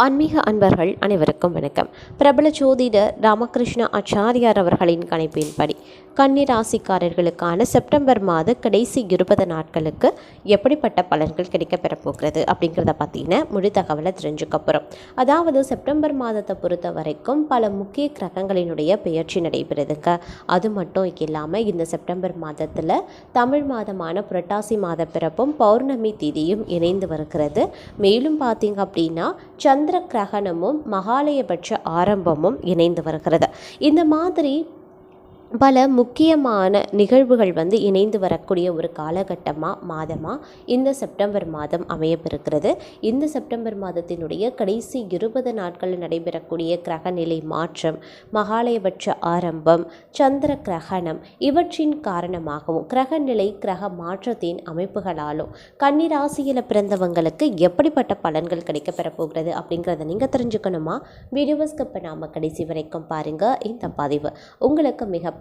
ஆன்மீக அன்பர்கள் அனைவருக்கும் வணக்கம். பிரபல ஜோதிடர் ராமகிருஷ்ண ஆச்சாரியார் அவர்களின் கணிப்பின்படி கன்னி ராசிக்காரர்களுக்கான செப்டம்பர் மாத கடைசி இருபது நாட்களுக்கு எப்படிப்பட்ட பலன்கள் கிடைக்கப்பெற போகிறது அப்படிங்கிறத பார்த்தீங்கன்னா முழு தகவலை தெரிஞ்சுக்க போகிறோம் அதாவது செப்டம்பர் மாதத்தை பொறுத்த வரைக்கும் பல முக்கிய கிரகங்களினுடைய பெயர்ச்சி நடைபெறுதுங்க. அது மட்டும் இல்லாமல் இந்த செப்டம்பர் மாதத்தில் தமிழ் மாதமான புரட்டாசி மாத பிறப்பும் பௌர்ணமி திதியும் இணைந்து வருகிறது. மேலும் பார்த்தீங்க அப்படின்னா சந்திர கிரகணமும் மகாலயபட்ச ஆரம்பமும் இணைந்து வருகிறது. இந்த மாதிரி பல முக்கியமான நிகழ்வுகள் வந்து இணைந்து வரக்கூடிய ஒரு காலகட்டமாக மாதமாக இந்த செப்டம்பர் மாதம் அமையப்பெறுகிறது. இந்த செப்டம்பர் மாதத்தினுடைய கடைசி இருபது நாட்களில் நடைபெறக்கூடிய கிரகநிலை மாற்றம் மகாலயபட்ச ஆரம்பம் சந்திர கிரகணம் இவற்றின் காரணமாகவும் கிரகநிலை கிரக மாற்றத்தின் அமைப்புகளாலும் கன்னிராசியில் பிறந்தவங்களுக்கு எப்படிப்பட்ட பலன்கள் கிடைக்கப்பெற போகிறது அப்படிங்கிறத நீங்கள் தெரிஞ்சுக்கணுமா? வீடியோஸ்க்கு இப்போ நாம் கடைசி வரைக்கும் பாருங்கள் இந்த பதிவு உங்களுக்கு மிக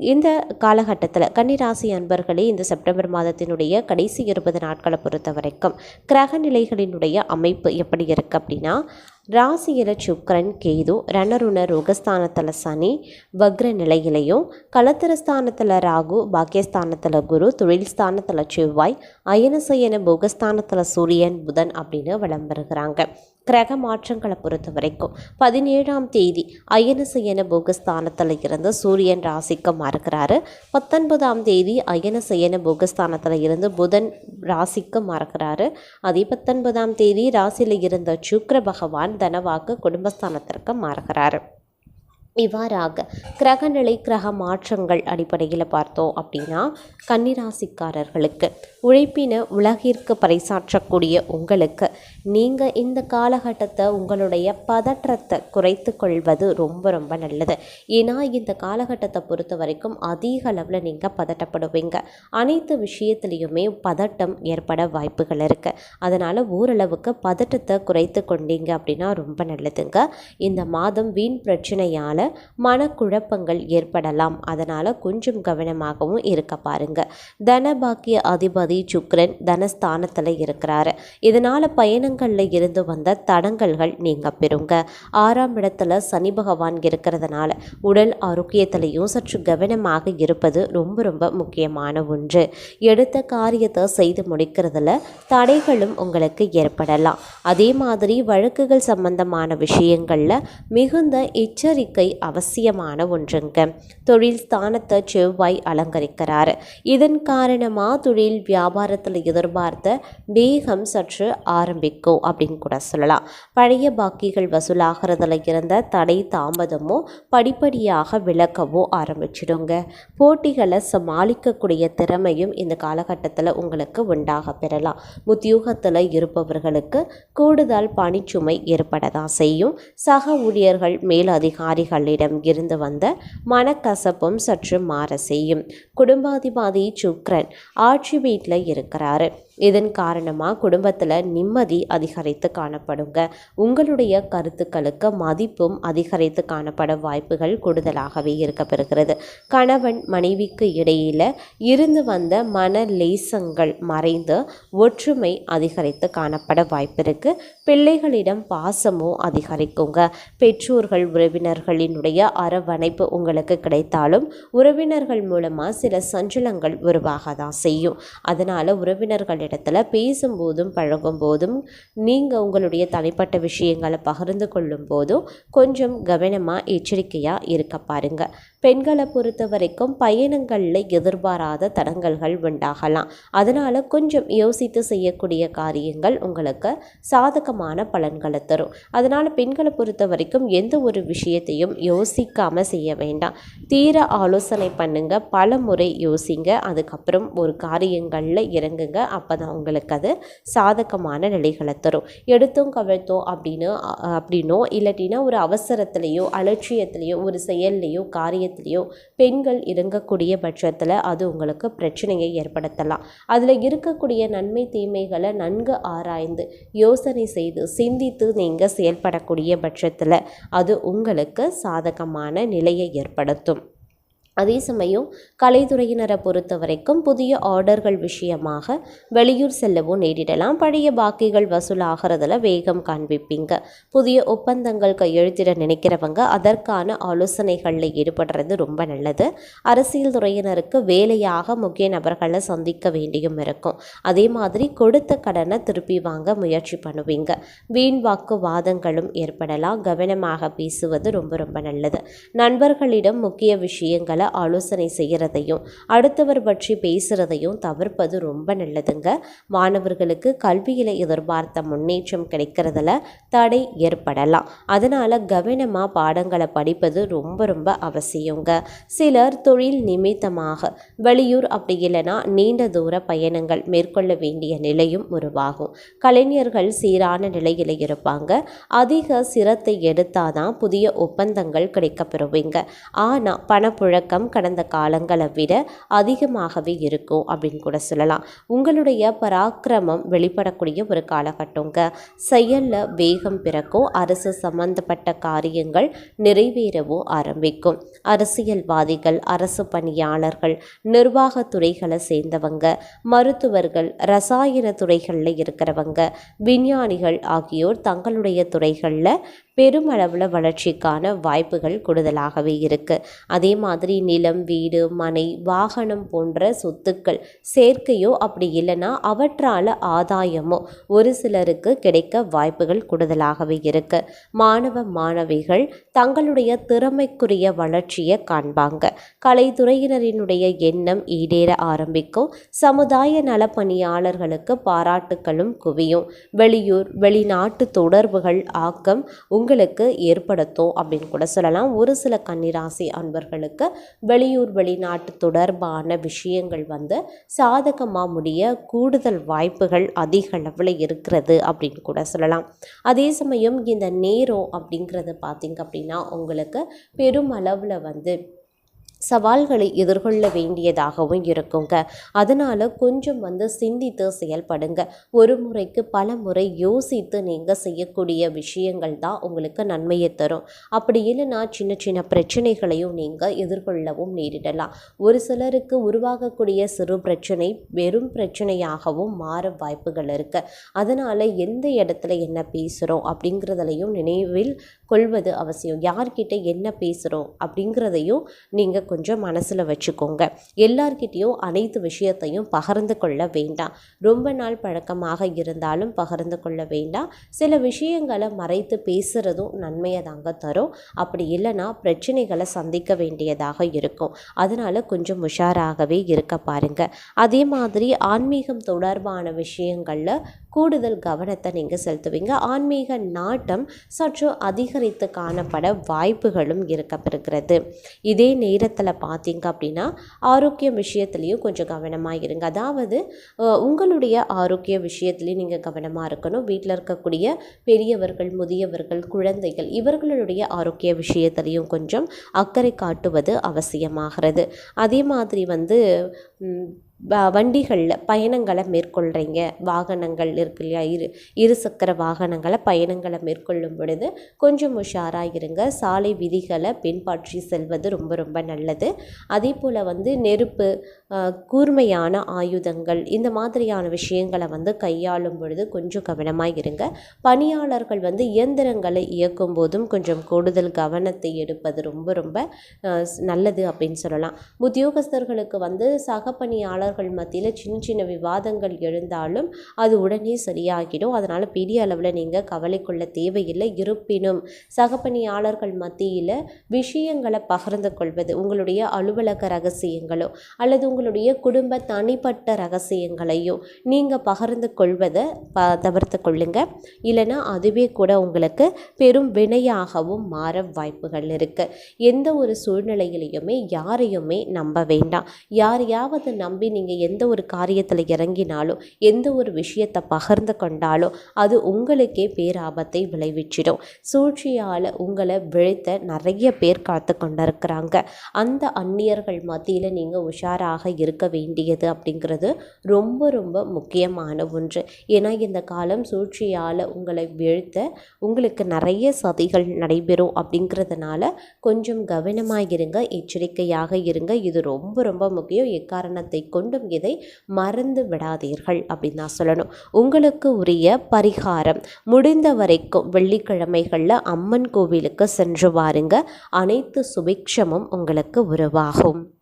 இந்த காலகட்டத்தில் கன்னிராசி அன்பர்களே இந்த செப்டம்பர் மாதத்தினுடைய கடைசி இருபது நாட்களை பொறுத்த வரைக்கும் கிரக நிலைகளினுடைய அமைப்பு எப்படி இருக்குது அப்படின்னா ராசியில் சுக்கரன் கேது ரணருண ரோகஸ்தானத்தில் சனி வக்ர நிலையிலையும் கலத்திரஸ்தானத்தில் ராகு பாக்கியஸ்தானத்தில் குரு தொழில் ஸ்தானத்தில் செவ்வாய் அயனசயன போகஸ்தானத்தில் சூரியன் புதன் அப்படின்னு விளம்பருகிறாங்க. கிரக மாற்றங்களை பொறுத்த வரைக்கும் பதினேழாம் தேதி அயனசயன போகஸ்தானத்தில் இருந்து சூரியன் ராசிக்கு மறக்கிறாரு. பத்தொன்பதாம் தேதி அயனசயன போகஸ்தானத்தில் இருந்து புதன் ராசிக்கு மறக்கிறாரு. அதே பத்தொன்பதாம் தேதி ராசியில் இருந்த சுக்கர பகவான் தனவாக்கு குடும்பஸ்தானத்திற்கு மாறுகிறாரு இவ்வாறாக கிரகநிலை கிரக மாற்றங்கள் அடிப்படையில் பார்த்தோம் அப்படின்னா கன்னிராசிக்காரர்களுக்கு உழைப்பின உலகிற்கு பறைசாற்றக்கூடிய உங்களுக்கு நீங்கள் இந்த காலகட்டத்தை உங்களுடைய பதற்றத்தை குறைத்து கொள்வது ரொம்ப ரொம்ப நல்லது. ஏன்னா இந்த காலகட்டத்தை பொறுத்த வரைக்கும் அதிக அளவில் நீங்கள் பதட்டப்படுவீங்க. அனைத்து விஷயத்துலேயுமே பதட்டம் ஏற்பட வாய்ப்புகள் இருக்குது அதனால் ஓரளவுக்கு பதட்டத்தை குறைத்து கொண்டீங்க அப்படின்னா ரொம்ப நல்லதுங்க. இந்த மாதம் வீண் பிரச்சனையால் மனக்குழப்பங்கள் ஏற்படலாம். அதனால் கொஞ்சம் கவனமாகவும் இருக்க பாருங்க. தனபாக்கிய அதிபதி சுக்ரன் தனஸ்தானத்தில் இருக்கிறாரு. இதனால் பயணங்களில் இருந்து வந்த தடங்கல்கள் நீங்க பெறுங்க. ஆறாம் இடத்துல சனி பகவான் இருக்கிறதுனால உடல் ஆரோக்கியத்திலையும் சற்று கவனமாக இருப்பது ரொம்ப ரொம்ப முக்கியமான ஒன்று. எடுத்த காரியத்தை செய்து முடிக்கிறதுல தடைகளும் உங்களுக்கு ஏற்படலாம். அதே மாதிரி வழக்குகள் சம்பந்தமான விஷயங்களில் மிகுந்த எச்சரிக்கை அவசியமான ஒன்றுங்க. தொழில் ஸ்தானத்தை செவ்வாய் அலங்கரிக்கிறார். இதன் காரணமாக தொழில் வியாபாரத்தில் எதிர்பார்த்த வேகம் சற்று ஆரம்பிக்கும். அப்படின்னு கூட சொல்லலாம். பழைய பாக்கிகள் வசூலாகிறதுல இருந்த தடை தாமதமோ படிப்படியாக விளக்கவோ ஆரம்பிச்சிடுங்க. போட்டிகளை சமாளிக்கக்கூடிய திறமையும் இந்த காலகட்டத்தில் உங்களுக்கு உண்டாக பெறலாம். உத்தியோகத்தில் இருப்பவர்களுக்கு கூடுதல் பணிச்சுமை ஏற்படதான் செய்யும். சக ஊழியர்கள் மேலதிகாரிகளிடம் இருந்து வந்த மனக்கசப்பும் சற்று மாற செய்யும். குடும்பாதிபாதி சுக்ரன் ஆட்சி வீட்டில் இருக்கிறாரு. இதன் காரணமாக குடும்பத்தில் நிம்மதி அதிகரித்து காணப்படுங்க. உங்களுடைய கருத்துக்களுக்கு மதிப்பும் அதிகரித்து காணப்பட வாய்ப்புகள் கூடுதலாகவே இருக்கப்பெறுகிறது. கணவன் மனைவிக்கு இடையில் இருந்து வந்த மன லேசங்கள் மறைந்து ஒற்றுமை அதிகரித்து காணப்பட வாய்ப்பு இருக்குது பிள்ளைகளிடம் பாசமும் அதிகரிக்குங்க. பெற்றோர்கள் உறவினர்களினுடைய அரவணைப்பு உங்களுக்கு கிடைத்தாலும் உறவினர்கள் மூலமாக சில சஞ்சலங்கள் உருவாக தான் செய்யும். அதனால் உறவினர்கள் இடத்துல பேசும்போதும் பழகும் போதும் நீங்கள் உங்களுடைய தனிப்பட்ட விஷயங்களை பகிர்ந்து கொள்ளும் போதும் கொஞ்சம் கவனமாக எச்சரிக்கையாக இருக்க பாருங்க. பெண்களை பொறுத்த வரைக்கும் பயணங்களில் எதிர்பாராத தடங்கல்கள் உண்டாகலாம். அதனால் கொஞ்சம் யோசித்து செய்யக்கூடிய காரியங்கள் உங்களுக்கு சாதகமான பலன்களை தரும். அதனால் பெண்களை பொறுத்த வரைக்கும் எந்த ஒரு விஷயத்தையும் யோசிக்காமல் செய்ய வேண்டாம். தீர ஆலோசனை பண்ணுங்க பல முறை யோசிங்க அதுக்கப்புறம் ஒரு காரியங்களில் இறங்குங்க அப்போ தான் உங்களுக்கு அது சாதகமான நிலைகளை தரும். எடுத்தோம் கவிழ்த்தோம் அப்படின்னு அப்படின்னோ இல்லாட்டினா ஒரு அவசரத்துலேயோ அலட்சியத்துலேயோ ஒரு செயல்லையோ காரியத்தை சமுதாயத்திலையோ பெண்கள் இறங்கக்கூடிய பட்சத்தில் அது உங்களுக்கு பிரச்சனையை ஏற்படுத்தலாம். அதில் இருக்கக்கூடிய நன்மை தீமைகளை நன்கு ஆராய்ந்து யோசனை செய்து சிந்தித்து நீங்கள் செயல்படக்கூடிய பட்சத்தில் அது உங்களுக்கு சாதகமான நிலையை ஏற்படுத்தும். அதே சமயம் கலைத்துறையினரை பொறுத்த வரைக்கும் புதிய ஆர்டர்கள் விஷயமாக வெளியூர் செல்லவும் நேரிடலாம். பழைய பாக்கிகள் வசூலாகிறதுல வேகம் காண்பிப்பீங்க. புதிய ஒப்பந்தங்கள் கையெழுத்திட நினைக்கிறவங்க அதற்கான ஆலோசனைகளில் ஈடுபடுறது ரொம்ப நல்லது. அரசியல் துறையினருக்கு வேலையாக முக்கிய நபர்களை சந்திக்க வேண்டியும் இருக்கும். அதே மாதிரி கொடுத்த கடனை திருப்பி வாங்க முயற்சி பண்ணுவீங்க. வீண் வாக்குவாதங்களும் ஏற்படலாம். கவனமாக பேசுவது ரொம்ப ரொம்ப நல்லது. நண்பர்களிடம் முக்கிய விஷயங்களை ஆலோசனை செய்கிறதையும் அடுத்தவர் பற்றி பேசுகிறதையும் தவிர்ப்பது ரொம்ப நல்லதுங்க. மாணவர்களுக்கு கல்வியில் எதிர்பார்த்த முன்னேற்றம் கிடைக்கிறதுல தடை ஏற்படலாம். அதனால் கவனமாக பாடங்களை படிப்பது ரொம்ப ரொம்ப அவசியங்க. சிலர் தொழில் நிமித்தமாக வெளியூர் அப்படி இல்லைன்னா நீண்ட தூர பயணங்கள் மேற்கொள்ள வேண்டிய நிலையும் உருவாகும். கலைஞர்கள் சீரான நிலையில் இருப்பாங்க. அதிக சிரத்தை எடுத்தாதான் புதிய ஒப்பந்தங்கள் கிடைக்கப்பெறுவீங்க. ஆனால் பணப்புழக்கம் கடந்த காலங்களை விட அதிகமாகவே இருக்கும் அப்படின்னு கூட சொல்லலாம். உங்களுடைய பராக்கிரமம் வெளிப்படக்கூடிய ஒரு காலகட்டங்க. செயலில் வேகம் பிறக்கும் அரசு சம்பந்தப்பட்ட காரியங்கள் நிறைவேறவும் ஆரம்பிக்கும். அரசியல்வாதிகள் அரசு பணியாளர்கள் நிர்வாகத்துறைகளை சேர்ந்தவங்க மருத்துவர்கள் ரசாயன துறைகளில் இருக்கிறவங்க விஞ்ஞானிகள் ஆகியோர் தங்களுடைய துறைகளில் பெருமளவில் வளர்ச்சிக்கான வாய்ப்புகள் கூடுதலாகவே இருக்குது அதே மாதிரி நிலம் வீடு மனை வாகனம் போன்ற சொத்துக்கள். சேர்க்கையோ அப்படி இல்லைன்னா அவற்றால் ஆதாயமோ ஒரு சிலருக்கு கிடைக்க வாய்ப்புகள் கூடுதலாகவே இருக்கு. மாணவ மாணவிகள் தங்களுடைய திறமைக்குரிய வளர்ச்சியை காண்பாங்க. கலைத்துறையினரினுடைய எண்ணம் ஈடேற ஆரம்பிக்கும். சமுதாய நல பணியாளர்களுக்கு பாராட்டுகளும் குவியும். வெளியூர் வெளிநாட்டு தொடர்புகள் ஆக்கம் உங்களுக்கு ஏற்படுத்தும் அப்படின்னு கூட சொல்லலாம். ஒரு சில கன்னிராசி அன்பர்களுக்கு வெளியூர் வெளிநாட்டு தொடர்பான விஷயங்கள் வந்து சாதகமாக முடிய கூடுதல் வாய்ப்புகள் அதிக அளவில் இருக்கிறது அப்படின்னு கூட சொல்லலாம். அதே சமயம் இந்த நேரம் அப்படிங்கிறது பார்த்திங்க அப்படின்னா உங்களுக்கு பெருமளவில் வந்து சவால்களை எதிர்கொள்ள வேண்டியதாகவும் இருக்குங்க. அதனால் கொஞ்சம் வந்து சிந்தித்து செயல்படுங்க. ஒரு முறைக்கு பல முறை யோசித்து நீங்கள் செய்யக்கூடிய விஷயங்கள் தான் உங்களுக்கு நன்மையை தரும். அப்படி இல்லைன்னா சின்ன சின்ன பிரச்சனைகளையும் நீங்கள் எதிர்கொள்ளவும் நேரிடலாம். ஒரு சிலருக்கு உருவாகக்கூடிய சிறு பிரச்சனை வெறும் பிரச்சனையாகவும் மாற வாய்ப்புகள் இருக்குது அதனால் எந்த இடத்துல என்ன பேசுகிறோம் அப்படிங்கிறதுலையும் நினைவில் கொள்வது அவசியம். யார்கிட்ட என்ன பேசுகிறோம் அப்படிங்கிறதையும் நீங்கள் கொஞ்சம் மனசில் வச்சுக்கோங்க. எல்லார்கிட்டேயும் அனைத்து விஷயத்தையும் பகிர்ந்து கொள்ள வேண்டாம். ரொம்ப நாள் பழக்கமாக இருந்தாலும் பகிர்ந்து கொள்ள வேண்டாம். சில விஷயங்களை மறைத்து பேசுகிறதும் நன்மையை தாங்க தரும். அப்படி இல்லைன்னா பிரச்சனைகளை சந்திக்க வேண்டியதாக இருக்கும். அதனால் கொஞ்சம் உஷாராகவே இருக்க பாருங்கள் அதே மாதிரி ஆன்மீகம் தொடர்பான விஷயங்களில் கூடுதல் கவனத்தை நீங்கள் செலுத்துவீங்க. ஆன்மீக நாட்டம் சற்று அதிகரித்து காணப்பட வாய்ப்புகளும் இருக்கப்பெறுகிறது. இதே நேரத்தில் பார்த்தீங்க அப்படின்னா ஆரோக்கிய விஷயத்துலேயும் கொஞ்சம் கவனமாக இருங்க. அதாவது உங்களுடைய ஆரோக்கிய விஷயத்துலேயும் நீங்கள் கவனமாக இருக்கணும். வீட்டில் இருக்கக்கூடிய பெரியவர்கள் முதியவர்கள் குழந்தைகள் இவர்களுடைய ஆரோக்கிய விஷயத்திலையும் கொஞ்சம் அக்கறை காட்டுவது அவசியமாகிறது. அதே மாதிரி வந்து வண்டிகளில் பயணங்களை மேற்கொள்கிறீங்க வாகனங்கள் இருக்கு இல்லையா? இரு இருசக்கர வாகனங்களை பயணங்களை மேற்கொள்ளும் பொழுது கொஞ்சம் உஷாராக இருங்க. சாலை விதிகளை பின்பற்றி செல்வது ரொம்ப ரொம்ப நல்லது. அதே போல் வந்து நெருப்பு கூர்மையான ஆயுதங்கள் இந்த மாதிரியான விஷயங்களை வந்து கையாளும் பொழுது கொஞ்சம் கவனமாக இருங்க. பணியாளர்கள் வந்து இயந்திரங்களை இயக்கும் போதும் கொஞ்சம் கூடுதல் கவனத்தை எடுப்பது ரொம்ப ரொம்ப நல்லது அப்படின்னு சொல்லலாம். உத்தியோகஸ்தர்களுக்கு வந்து சக பணியாளர் மாணவர்கள் மத்தியில் சின்ன சின்ன விவாதங்கள் எழுந்தாலும் அது உடனே சரியாகிடும். அதனால் பெரிய அளவில் நீங்கள் கவலை கொள்ள தேவையில்லை. இருப்பினும் சகப்பணியாளர்கள் மத்தியில் விஷயங்களை பகிர்ந்து கொள்வது உங்களுடைய அலுவலக ரகசியங்களோ அல்லது உங்களுடைய குடும்ப தனிப்பட்ட ரகசியங்களையோ நீங்கள் பகிர்ந்து கொள்வதை ப தவிர்த்து கொள்ளுங்க. இல்லைன்னா அதுவே கூட உங்களுக்கு பெரும் வினையாகவும் மாற வாய்ப்புகள் இருக்குது எந்த ஒரு சூழ்நிலையிலையுமே யாரையுமே நம்ப வேண்டாம். யாரையாவது நம்பி நீங்கள் எந்த ஒரு காரியத்தில் இறங்கினாலும் எந்த ஒரு விஷயத்தை பகிர்ந்து கொண்டாலும் அது உங்களுக்கே பேராபத்தை விளைவிச்சிடும். சூழ்ச்சியால் உங்களை விழுத்த நிறைய பேர் காத்து கொண்டிருக்கிறாங்க. அந்த அந்நியர்கள் மத்தியில் நீங்கள் உஷாராக இருக்க வேண்டியது அப்படிங்கிறது ரொம்ப ரொம்ப முக்கியமான ஒன்று. ஏன்னா இந்த காலம் சூழ்ச்சியால் உங்களை வீழ்த்த உங்களுக்கு நிறைய சதிகள் நடைபெறும் அப்படிங்கிறதுனால கொஞ்சம் கவனமாக இருங்க எச்சரிக்கையாக இருங்க. இது ரொம்ப ரொம்ப முக்கியம். எக்காரணத்தை ஒன்றும் இதை மறந்து விடாதீர்கள் அப்படின்னு தான் சொல்லணும். உங்களுக்கு உரிய பரிகாரம். முடிந்த வரைக்கும் வெள்ளிக்கிழமைகளில் அம்மன் கோவிலுக்கு சென்று வாருங்க. அனைத்து சுபிக்ஷமும் உங்களுக்கு உருவாகும்.